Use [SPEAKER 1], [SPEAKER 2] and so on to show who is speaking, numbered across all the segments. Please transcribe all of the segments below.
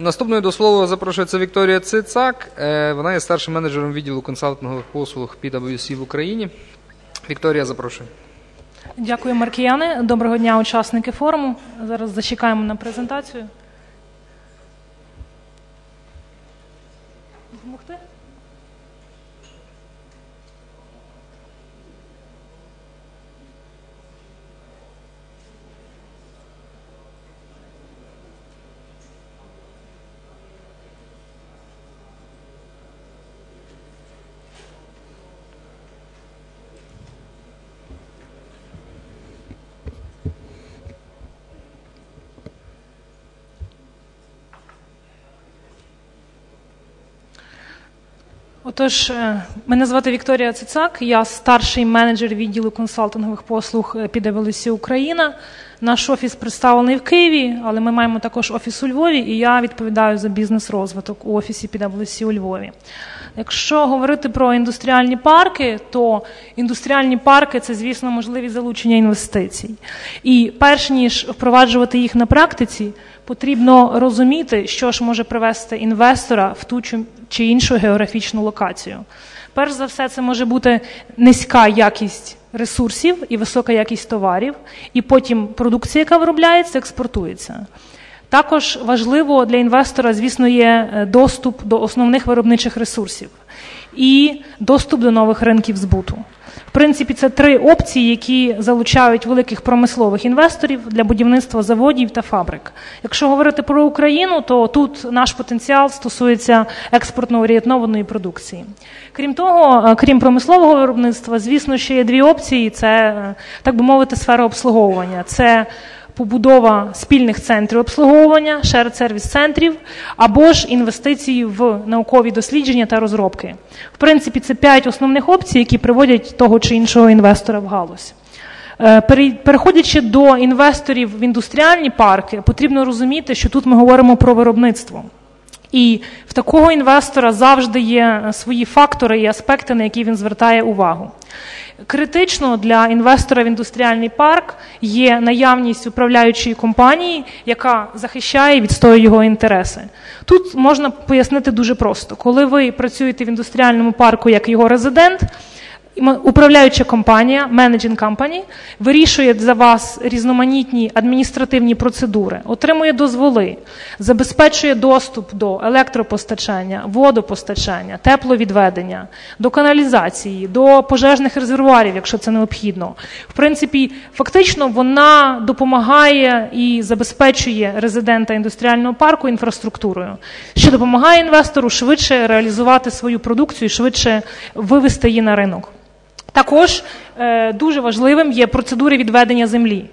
[SPEAKER 1] Наступною до слова запрошується Вікторія Цицак. Е, вона є старшим менеджером відділу консалтингових послуг PwC в Україні. Вікторія, запрошую.
[SPEAKER 2] Дякую, Маркіяне. Доброго дня, учасники форуму. Зараз зачекаємо на презентацію. Допомогти? Отож, е, мене звати Вікторія Цицак, я старший менеджер відділу консалтингових послуг PwC Україна. Наш офіс представлений в Києві, але ми маємо також офіс у Львові, і я відповідаю за бізнес-розвиток у офісі PwC у Львові. Якщо говорити про індустріальні парки, то індустріальні парки це, звісно, можливість залучення інвестицій. І перш ніж впроваджувати їх на практиці, потрібно розуміти, що ж може привести інвестора в ту чи іншу географічну локацію. Перш за все, це може бути низька якість ресурсів і висока якість товарів, і потім продукція, яка виробляється, експортується. Також важливо для інвестора, звісно, є е, доступ до основних виробничих ресурсів і доступ до нових ринків збуту. В принципі, це три опції, які залучають великих промислових інвесторів для будівництва заводів та фабрик. Якщо говорити про Україну, то тут наш потенціал стосується експортно орієнтованої продукції. Крім того, е, крім промислового виробництва, звісно, ще є дві опції: це е, так би мовити, сфера обслуговування. Це побудова спільних центрів обслуговування, сервіс центрів або ж інвестиції в наукові дослідження та розробки. В принципі, це п'ять основних опцій, які приводять того чи іншого інвестора в галузь. Е, переходячи до інвесторів в індустріальні парки, потрібно розуміти, що тут ми говоримо про виробництво. І в такого інвестора завжди є свої фактори і аспекти, на які він звертає увагу. Критично для інвестора в індустріальний парк є наявність управляючої компанії, яка захищає і відстоює його інтереси. Тут можна пояснити дуже просто: коли ви працюєте в індустріальному парку як його резидент, Управляюча компанія, менеджинг компанії, вирішує за вас різноманітні адміністративні процедури, отримує дозволи, забезпечує доступ до електропостачання, водопостачання, тепловідведення, до каналізації, до пожежних резервуарів, якщо це необхідно. В принципі, фактично вона допомагає і забезпечує резидента індустріального парку інфраструктурою, що допомагає інвестору швидше реалізувати свою продукцію, швидше вивести її на ринок. Також е, дуже важливим є процедури відведення землі.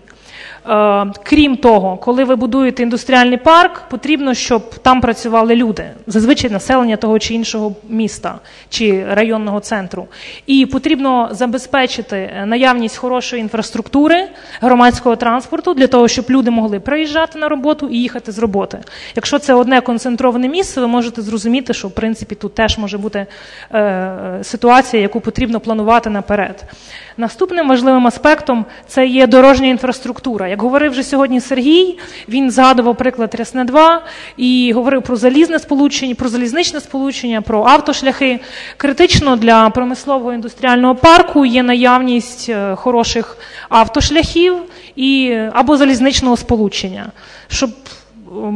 [SPEAKER 2] Е, крім того, коли ви будуєте індустріальний парк, потрібно, щоб там працювали люди, зазвичай населення того чи іншого міста чи районного центру. І потрібно забезпечити наявність хорошої інфраструктури громадського транспорту для того, щоб люди могли приїжджати на роботу і їхати з роботи. Якщо це одне концентроване місце, ви можете зрозуміти, що в принципі тут теж може бути е, ситуація, яку потрібно планувати наперед. Наступним важливим аспектом це є дорожня інфраструктура. Як говорив вже сьогодні Сергій, він згадував приклад Рясне 2 і говорив про залізне сполучення, про залізничне сполучення, про автошляхи. Критично для промислового індустріального парку є наявність е, хороших автошляхів і або залізничного сполучення. Щоб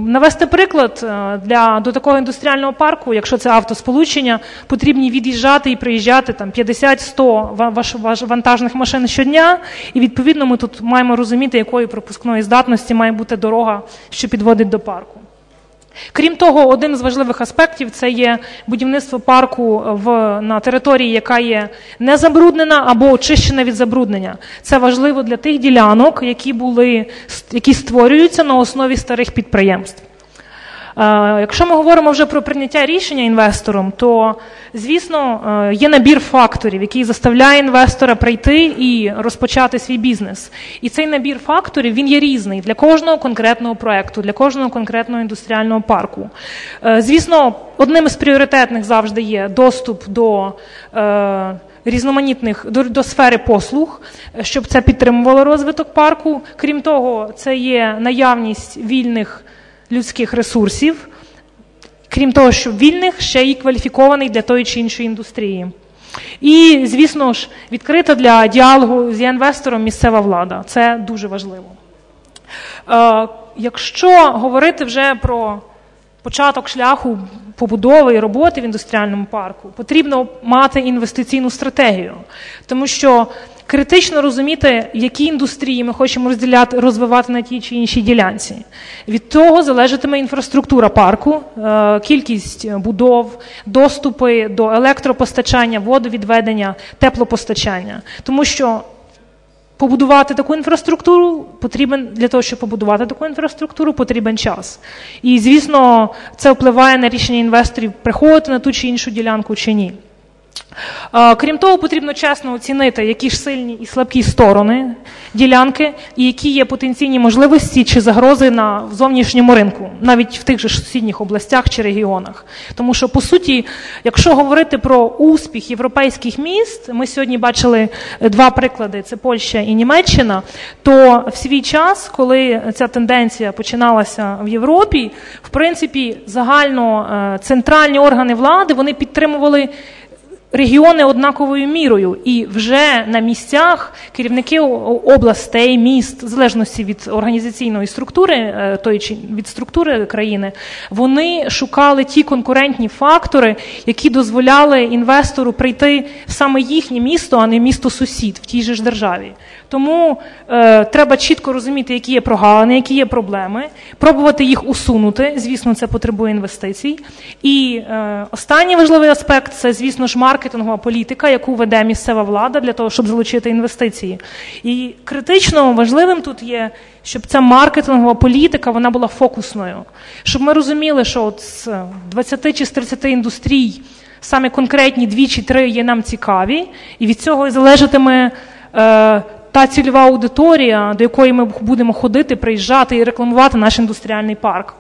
[SPEAKER 2] Навести приклад е, для до такого індустріального парку, якщо це автосполучення, потрібні від'їжджати і приїжджати там 50-100 вантажних машин щодня. І відповідно ми тут маємо розуміти, якої пропускної здатності має бути дорога, що підводить до парку. Крім того, один з важливих аспектів це є будівництво парку в, на території, яка є не забруднена або очищена від забруднення. Це важливо для тих ділянок, які були які створюються на основі старих підприємств. Якщо ми говоримо вже про прийняття рішення інвестором, то звісно е, є набір факторів, який заставляє інвестора прийти і розпочати свій бізнес. І цей набір факторів він є різний для кожного конкретного проекту, для кожного конкретного індустріального парку. Е, звісно, одним із пріоритетних завжди є доступ до. Е, різноманітних до, до сфери послуг, щоб це підтримувало розвиток парку. Крім того, це є наявність вільних людських ресурсів, крім того, що вільних, ще й кваліфікований для тої чи іншої індустрії. І, звісно ж, відкрита для діалогу з інвестором місцева влада. Це дуже важливо. Е, якщо говорити вже про початок шляху побудови і роботи в індустріальному парку, потрібно мати інвестиційну стратегію, тому що критично розуміти, які індустрії ми хочемо розділяти, розвивати на тій чи іншій ділянці. Від того залежатиме інфраструктура парку, е, кількість будов, доступи до електропостачання, водовідведення, теплопостачання, тому що побудувати таку інфраструктуру потрібен для того, щоб побудувати таку інфраструктуру, потрібен час. І, звісно, це впливає на рішення інвесторів приходити на ту чи іншу ділянку чи ні. Крім того, потрібно чесно оцінити, які ж сильні і слабкі сторони ділянки, і які є потенційні можливості чи загрози на зовнішньому ринку, навіть в тих же сусідніх областях чи регіонах. Тому що, по суті, якщо говорити про успіх європейських міст, ми сьогодні бачили два приклади: це Польща і Німеччина. То в свій час, коли ця тенденція починалася в Європі, в принципі, загально е, центральні органи влади вони підтримували регіони однаковою мірою, і вже на місцях керівники областей, міст, в залежності від організаційної структури, е, тої чи від структури країни, вони шукали ті конкурентні фактори, які дозволяли інвестору прийти в саме їхнє місто, а не місто сусід в тій же ж державі. Тому е, треба чітко розуміти, які є прогалини, які є проблеми, пробувати їх усунути. Звісно, це потребує інвестицій. І е, останній важливий аспект це, звісно ж, маркетингова політика, яку веде місцева влада для того, щоб залучити інвестиції. І критично важливим тут є. Щоб ця маркетингова політика вона була фокусною, щоб ми розуміли, що от з 20 чи з 30 індустрій саме конкретні дві чи три є нам цікаві, і від цього і залежатиме е, та цільова аудиторія, до якої ми будемо ходити, приїжджати і рекламувати наш індустріальний парк.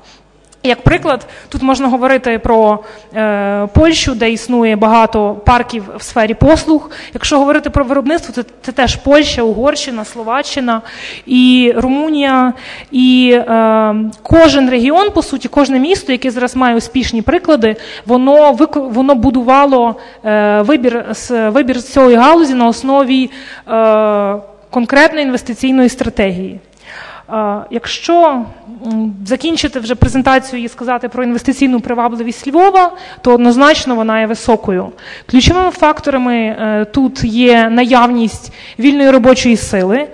[SPEAKER 2] Як приклад, тут можна говорити про е, Польщу, де існує багато парків в сфері послуг. Якщо говорити про виробництво, це, це теж Польща, Угорщина, Словаччина і Румунія. І е, кожен регіон, по суті, кожне місто, яке зараз має успішні приклади, воно воно будувало е, вибір з вибір цієї галузі на основі. Е, конкретної інвестиційної стратегії. Якщо закінчити вже презентацію і сказати про інвестиційну привабливість Львова, то однозначно вона є високою. Ключовими факторами е, тут є наявність вільної робочої сили.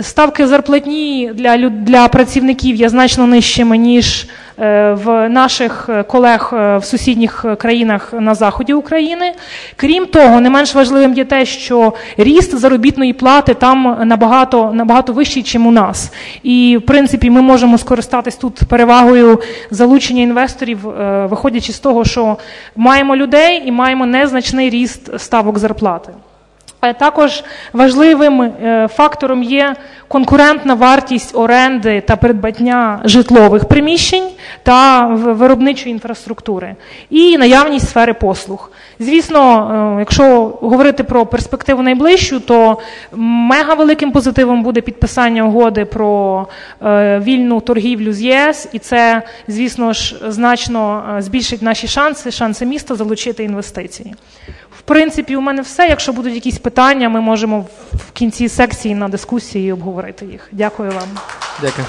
[SPEAKER 2] Ставки зарплатні для для працівників є значно нижчими, ніж в наших е, колег е, в сусідніх країнах на заході України. Крім того, не менш важливим є те, що ріст заробітної плати там набагато набагато вищий, ніж у нас. І в принципі ми можемо скористатись тут перевагою залучення інвесторів, виходячи з того, що маємо людей і маємо незначний ріст ставок зарплати. Також важливим е, фактором є конкурентна вартість оренди та придбання житлових приміщень та виробничої інфраструктури і наявність сфери послуг. Звісно, е, якщо говорити про перспективу найближчу, то мега великим позитивом буде підписання угоди про е, вільну торгівлю з ЄС, і це, звісно ж, значно збільшить наші шанси, шанси міста залучити інвестиції. В принципі, у мене все. Якщо будуть якісь питання, ми можемо в кінці секції на дискусії обговорити їх. Дякую вам.
[SPEAKER 1] Дякую.